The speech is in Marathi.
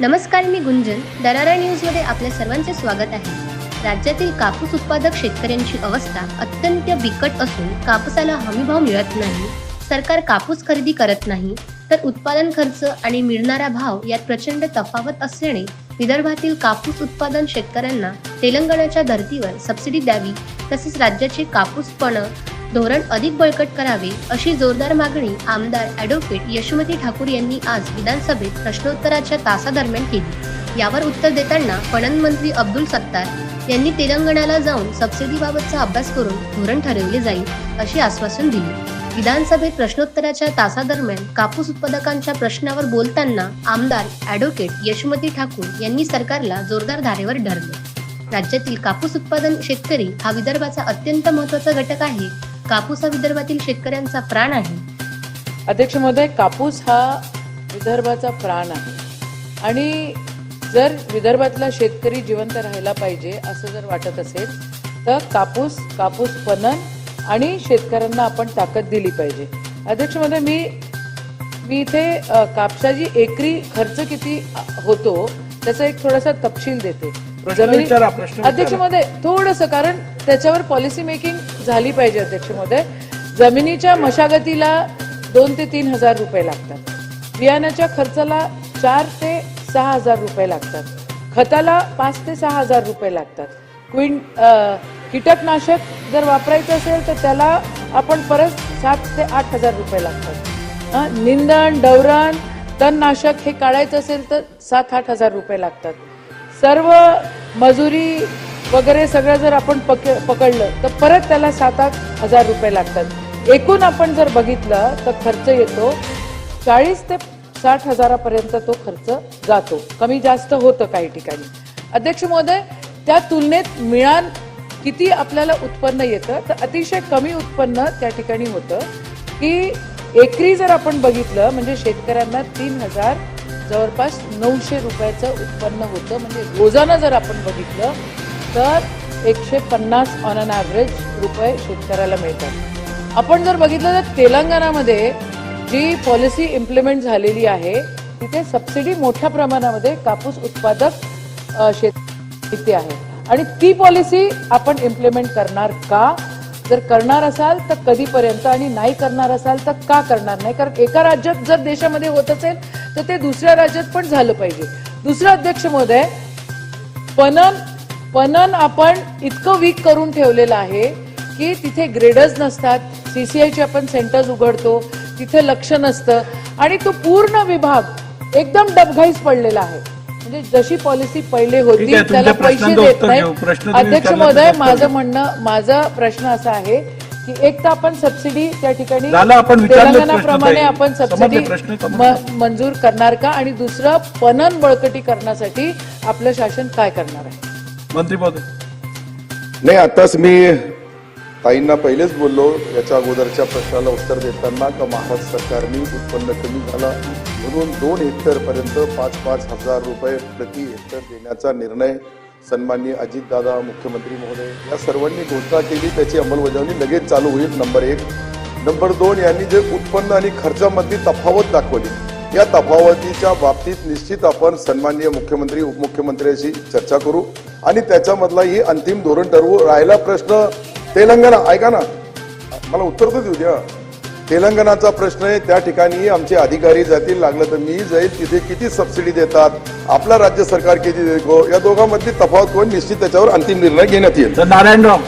नमस्कार मी गुंजन. दरारा न्यूजमध्ये आपल्या सर्वांचे स्वागत आहे. राज्यातील कापूस उत्पादक शेतकऱ्यांची अवस्था अत्यंत बिकट असून कापसाला हमीभाव मिळत नाही सरकार कापूस खरेदी करत नाही तर उत्पादन खर्च आणि मिळणारा भाव यात प्रचंड तफावत असल्याने विदर्भातील कापूस उत्पादन शेतकऱ्यांना तेलंगणाच्या धर्तीवर सबसिडी द्यावी तसेच राज्याचे कापूस पणं धोरण अधिक बळकट करावे अशी जोरदार मागणी आमदार ॲडव्होकेट यशोमती ठाकूर यांनी आज विधानसभेत प्रश्नोत्तराच्या तासादरम्यान केली. यावर उत्तर देताना पणन मंत्री अब्दुल सत्तार यांनी तेलंगणाला जाऊन सबसिडीबाबतचा अभ्यास करून धोरण ठरवले जाईल असे आश्वासन दिले. विधानसभेत प्रश्नोत्तराच्या तासादरम्यान कापूस उत्पादकांच्या प्रश्नावर बोलताना आमदार ॲडव्होकेट यशोमती ठाकूर यांनी सरकारला जोरदार धारेवर धरले. राज्यातील कापूस उत्पादन शेतकरी हा विदर्भाचा अत्यंत महत्त्वाचा घटक आहे. कापूस हा विदर्भातील शेतकऱ्यांचा प्राण आहे. अध्यक्ष महोदय कापूस हा विदर्भाचा प्राण आहे. आणि जर विदर्भातला शेतकरी जिवंत राहायला पाहिजे असं जर वाटत असेल तर कापूस कापूस पणन आणि शेतकऱ्यांना आपण ताकद दिली पाहिजे. अध्यक्ष महोदय मी मी इथे कापसाची एकरी खर्च किती होतो त्याचा एक थोडासा तपशील देते. विचारा, प्रश्न अध्यक्ष. महोदय थोडस कारण त्याच्यावर पॉलिसी मेकिंग झाली पाहिजे अध्यक्ष महोदय जमिनीच्या मशागतीला दोन ते तीन हजार रुपये लागतात. बियाण्याच्या खर्चाला चार ते सहा हजार रुपये लागतात. खताला पाच ते सहा हजार रुपये लागतात. क्विंट कीटकनाशक जर वापरायचं असेल तर त्याला आपण परत सात ते आठ हजार रुपये लागतात. निंदण डवरण तणनाशक हे काढायचं असेल तर सात आठ हजार रुपये लागतात. सर्व मजुरी वगैरे सगळं जर आपण पक पकडलं तर परत त्याला सात आठ हजार रुपये लागतात. एकूण आपण जर बघितलं तर खर्च येतो चाळीस ते साठ हजारापर्यंत तो खर्च जातो. कमी जास्त होतं काही ठिकाणी. अध्यक्ष महोदय त्या तुलनेत मिळान किती आपल्याला उत्पन्न येतं तर अतिशय कमी उत्पन्न त्या ठिकाणी होतं. की एकरी जर आपण बघितलं म्हणजे शेतकऱ्यांना तीन हजार जवळपास नऊशे रुपयाचं उत्पन्न होतं. म्हणजे रोजानं जर आपण बघितलं तर एकशे पन्नास ऑन अन ॲव्हरेज रुपये शेतकऱ्याला मिळतात. आपण जर बघितलं तर तेलंगणामध्ये जी पॉलिसी इम्प्लिमेंट झालेली आहे तिथे सबसिडी मोठ्या प्रमाणामध्ये कापूस उत्पादक शेती शेत इथे आहे. आणि ती पॉलिसी आपण इम्प्लिमेंट करणार का? जर करणार असाल तर कधीपर्यंत? आणि नाही करणार असाल तर का करणार नाही? कारण एका राज्यात जर देशामध्ये होत असेल तर ते दुसऱ्या राज्यात पण झालं पाहिजे. दुसरं अध्यक्ष महोदय पणन पणन आपण इतकं वीक करून ठेवलेलं आहे की तिथे ग्रेडर्स नसतात सीसीआयचे आपण सेंटर्स उघडतो तिथे लक्ष नसतं आणि तो पूर्ण विभाग एकदम डबघाईस पडलेला आहे. म्हणजे जशी पॉलिसी पहिले होती त्याला पैसे देत नाही अध्यक्ष महोदय माझं. म्हणणं माझा प्रश्न असा आहे की एक तर आपण सबसिडी त्या ठिकाणी झालं, आपण विचारले प्रश्न तेलंगणाप्रमाणे ताई. आपण समजले सबसिडी प्रश्न, समजले. म- मंजूर करणार का आणि दुसरं पणन बळकटीकरणासाठी आपलं शासन काय करणार आहे मंत्री महोदय नाही आताच मी ताईंना पहिलेच बोललो याच्या अगोदरच्या प्रश्नाला उत्तर देताना का महाराष्ट्र सरकारने उत्पन्न कमी झाला म्हणून दोन हेक्टर पर्यंत पाच पाच हजार रुपये प्रति हेक्टर देण्याचा निर्णय सन्माननीय अजितदादा मुख्यमंत्री महोदय या सर्वांनी घोषणा केली त्याची अंमलबजावणी लगेच चालू होईल. नंबर एक. नंबर दोन यांनी जे उत्पन्न आणि खर्चामधली तफावत दाखवली या तफावतीच्या बाबतीत निश्चित आपण सन्माननीय मुख्यमंत्री उपमुख्यमंत्र्यांशी चर्चा करू. आणि त्याच्यामधला ही अंतिम धोरण ठरवू राहिला प्रश्न तेलंगणा. ऐका ना. मला उत्तर तर देऊ द्या. तेलंगणाचा प्रश्न आहे त्या ठिकाणी आमचे अधिकारी जातील. लागलं तर मी जाईल. तिथे किती सबसिडी देतात? आपला राज्य सरकार किती देतो या दोघांमधली तफावत कोण? निश्चित त्याच्यावर अंतिम निर्णय घेण्यात येईल. नारायणराव